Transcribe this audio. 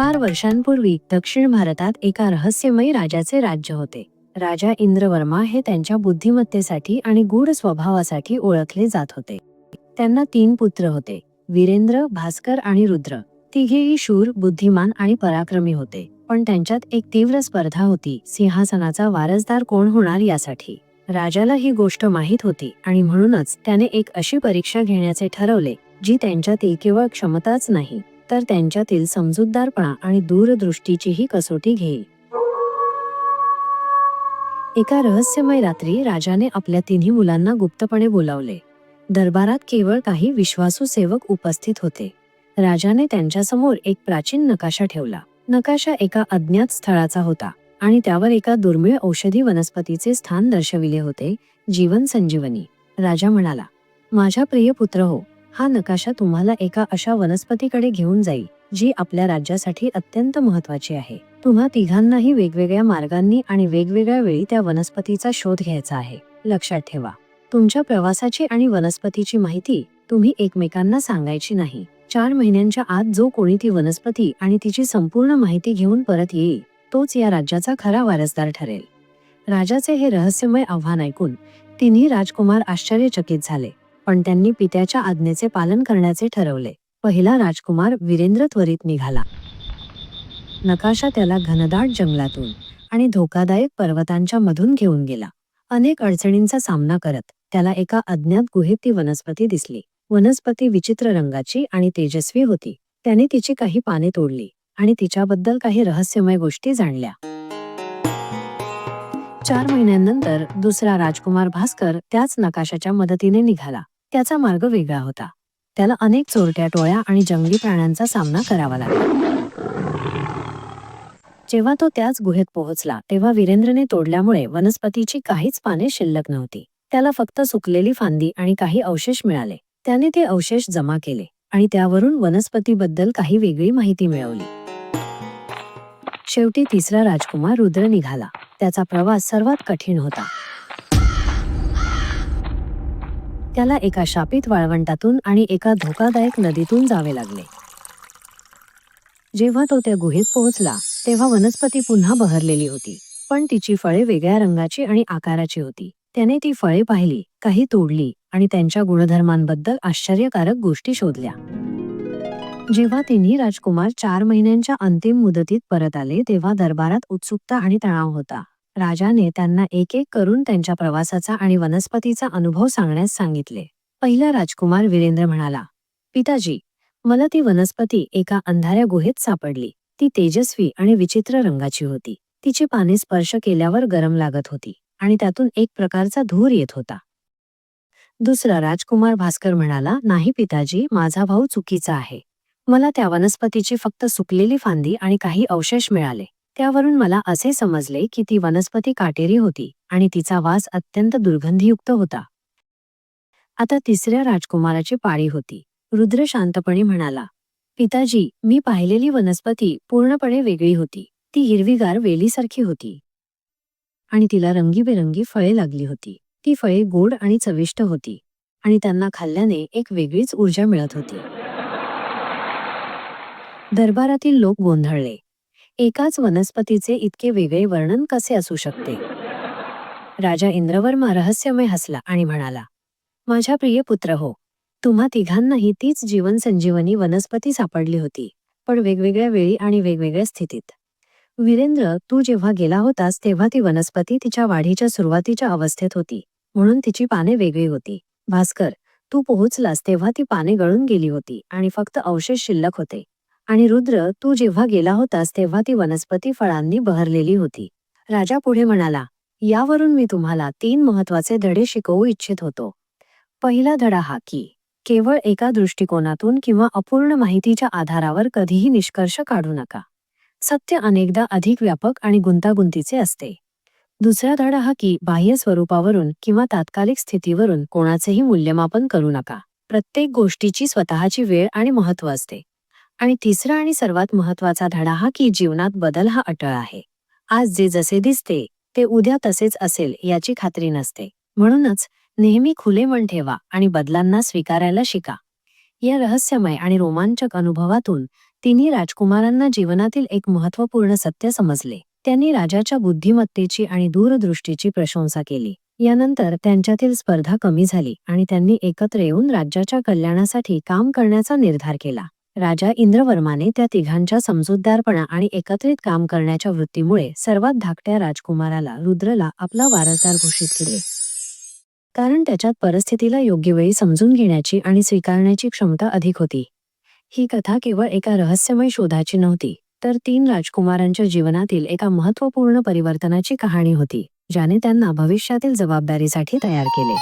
फार वर्षांपूर्वी दक्षिण भारतात एका रहस्यमयी राजाचे राज्य होते. राजा इंद्रवर्मा हे त्यांच्या बुद्धिमत्तेसाठी आणि गूढ स्वभावासाठी ओळखले जात होते. त्यांना तीन पुत्र होते वीरेंद्र भास्कर आणि रुद्र. तिघेही शूर बुद्धिमान आणि पराक्रमी होते. पण त्यांच्यात एक तीव्र स्पर्धा होती सिंहासनाचा वारसदार कोण होणार यासाठी. राजाला ही गोष्ट माहीत होती आणि म्हणूनच त्याने एक अशी परीक्षा घेण्याचे ठरवले जी त्यांच्यातील केवळ क्षमताच नाही. तर त्यांच्यातील समजूतदारपणा आणि दूरदृष्टीचीही कसोटी घेईल एका रहस्यमय रात्री राजाने आपल्या तिन्ही मुलांना गुप्तपणे बोलावले. दरबारात केवळ काही विश्वासू सेवक उपस्थित होते. राजाने त्यांच्यासमोर एक प्राचीन नकाशा ठेवला. नकाशा एका अज्ञात स्थळाचा होता आणि त्यावर एका दुर्मिळ औषधी वनस्पतीचे स्थान दर्शविले होते जीवन संजीवनी. राजा म्हणाला माझ्या प्रिय पुत्र हो हा नकाशा तुम्हाला एका अशा वनस्पतीकडे घेऊन जाईल जी आपल्या राज्यासाठी अत्यंत महत्वाची आहे. तुम्हा तिघांनाही वेगवेगळ्या मार्गांनी आणि वेगवेगळ्या वेळी त्या वनस्पतीचा शोध घ्यायचा आहे. लक्षात ठेवा. तुमच्या प्रवासाची आणि वनस्पतीची माहिती तुम्ही एकमेकांना सांगायची नाही. चार महिन्यांच्या आत जो कोणी ती वनस्पती आणि तिची संपूर्ण माहिती घेऊन परत येईल तोच या राज्याचा खरा वारसदार ठरेल. राजाचे हे रहस्यमय आव्हान ऐकून तिन्ही राजकुमार आश्चर्यचकित झाले. पण त्यांनी पित्याच्या आज्ञेचे पालन करण्याचे ठरवले. पहिला राजकुमार वीरेंद्र त्वरित निघाला. नकाशा त्याला घनदाट जंगलातून आणि धोकादायक पर्वतांच्या मधून घेऊन गेला. अनेक अडचणींचा सामना करत त्याला एका अज्ञात गुहेत ती वनस्पती दिसली. वनस्पती विचित्र रंगाची आणि तेजस्वी होती. त्याने तिची काही पाने तोडली आणि तिच्याबद्दल काही रहस्यमय गोष्टी जाणल्या. चार महिन्यांनंतर दुसरा राजकुमार भास्कर त्याच नकाशाच्या मदतीने निघाला. त्याचा मार्ग वेगळा होता. त्याला अनेक चोरट्या टोळ्या आणि जंगली प्राण्यांचा सामना करावा लागला. जेव्हा तो त्याच गुहेत पोहोचला तेव्हा वीरेंद्रने तोडल्यामुळे वनस्पतीची काहीच पाने शिल्लक नव्हती. त्याला फक्त सुकलेली फांदी आणि काही अवशेष मिळाले. त्याने ते अवशेष जमा केले आणि त्यावरून वनस्पतीबद्दल काही वेगळी माहिती मिळवली. शेवटी तिसरा राजकुमार रुद्र निघाला. त्याचा प्रवास सर्वात कठीण होता. त्याला एका शापित वाळवंटातून आणि एका धोकादायक नदीतून जावे लागले. जेव्हा तो त्या गुहेत पोहोचला तेव्हा वनस्पती पुन्हा बहरलेली होती पण तिची फळे वेगळ्या रंगाची आणि आकाराची होती. त्याने ती फळे पाहिली काही तोडली आणि त्यांच्या गुणधर्मांबद्दल आश्चर्यकारक गोष्टी शोधल्या. जेव्हा तिन्ही राजकुमार चार महिन्यांच्या अंतिम मुदतीत परत आले तेव्हा दरबारात उत्सुकता आणि तणाव होता. राजाने त्यांना एक एक करून त्यांच्या प्रवासाचा आणि वनस्पतीचा अनुभव सांगण्यास सांगितले. पहिला राजकुमार वीरेंद्र म्हणाला पिताजी मला ती वनस्पती एका अंधाऱ्या गुहेत सापडली. ती तेजस्वी आणि विचित्र रंगाची होती. तिची पाने स्पर्श केल्यावर गरम लागत होती आणि त्यातून एक प्रकारचा धूर येत होता. दुसरा राजकुमार भास्कर म्हणाला नाही पिताजी माझा भाऊ चुकीचा आहे. मला त्या वनस्पतीची फक्त सुकलेली फांदी आणि काही अवशेष मिळाले. त्यावरून मला असे समजले की ती वनस्पती काटेरी होती आणि तिचा वास अत्यंत दुर्गंधीयुक्त होता. आता तिसऱ्या राजकुमाराची पाळी होती. रुद्र शांतपणे म्हणाला पिताजी मी पाहिलेली वनस्पती पूर्णपणे वेगळी होती. ती हिरवीगार वेलीसारखी होती. आणि तिला रंगीबेरंगी फळे लागली होती. ती फळे गोड आणि चविष्ट होती. आणि त्यांना खाल्ल्याने एक वेगळीच ऊर्जा मिळत होती. दरबारातील लोक गोंधळले. एकाच वनस्पतीचे इतके वेगळे वर्णन कसे असू शकते? राजा इंद्रवर्मा रहस्यमय हसला आणि म्हणाला माझ्या प्रिय पुत्र हो तुम्हा तिघांनाही तीच जीवन संजीवनी वनस्पती सापडली होती पण वेगवेगळ्या वेळी आणि वेगवेगळ्या स्थितीत. वीरेंद्र तू जेव्हा गेला होतास तेव्हा ती वनस्पती तिच्या वाढीच्या सुरुवातीच्या अवस्थेत होती म्हणून तिची पाने वेगळी होती. भास्कर तू पोहोचलास तेव्हा ती पाने गळून गेली होती आणि फक्त अवशेष शिल्लक होते. आणि रुद्र तू जेव्हा गेला होतास तेव्हा ती वनस्पती फळांनी बहरलेली होती. राजा पुढे म्हणाला यावरून मी तुम्हाला तीन महत्त्वाचे धडे शिकवू इच्छित होतो. पहिला धडा हा की केवळ एका दृष्टिकोनातून किंवा अपूर्ण माहितीच्या आधारावर कधीही निष्कर्ष काढू नका. सत्य अनेकदा अधिक व्यापक आणि गुंतागुंतीचे असते. दुसरा धडा हा की बाह्य स्वरूपावरून किंवा तात्कालिक स्थितीवरून कोणाचेही मूल्यमापन करू नका. प्रत्येक गोष्टीची स्वतःची वेळ आणि महत्त्व असते. आणि तिसरा आणि सर्वात महत्त्वाचा धडा हा की जीवनात बदल हा अटळ आहे. आज जे जसे दिसते ते उद्या तसेच असेल याची खात्री नसते. म्हणूनच नेहमी खुले मन ठेवा आणि बदलांना स्वीकारायला शिका. या रहस्यमय आणि रोमांचक अनुभवातून तिन्ही राजकुमारांना जीवनातील एक महत्त्वपूर्ण सत्य समजले. त्यांनी राजाच्या बुद्धिमत्तेची आणि दूरदृष्टीची प्रशंसा केली. यानंतर त्यांच्यातील स्पर्धा कमी झाली आणि त्यांनी एकत्र येऊन राज्याच्या कल्याणासाठी काम करण्याचा निर्धार केला. राजा इंद्रवर्माने त्या तिघांच्या समजूतदारपणा आणि एकत्रित काम करण्याच्या वृत्तीमुळे सर्वात धाकट्या राजकुमाराला रुद्रला आपला वारसदार घोषित केले. कारण त्याच्यात परिस्थितीला योग्य वेळी समजून घेण्याची आणि स्वीकारण्याची क्षमता अधिक होती. ही कथा केवळ एका रहस्यमय शोधाची नव्हती तर तीन राजकुमारांच्या जीवनातील एका महत्त्वपूर्ण परिवर्तनाची कहाणी होती ज्याने त्यांना भविष्यातील जबाबदारीसाठी तयार केले.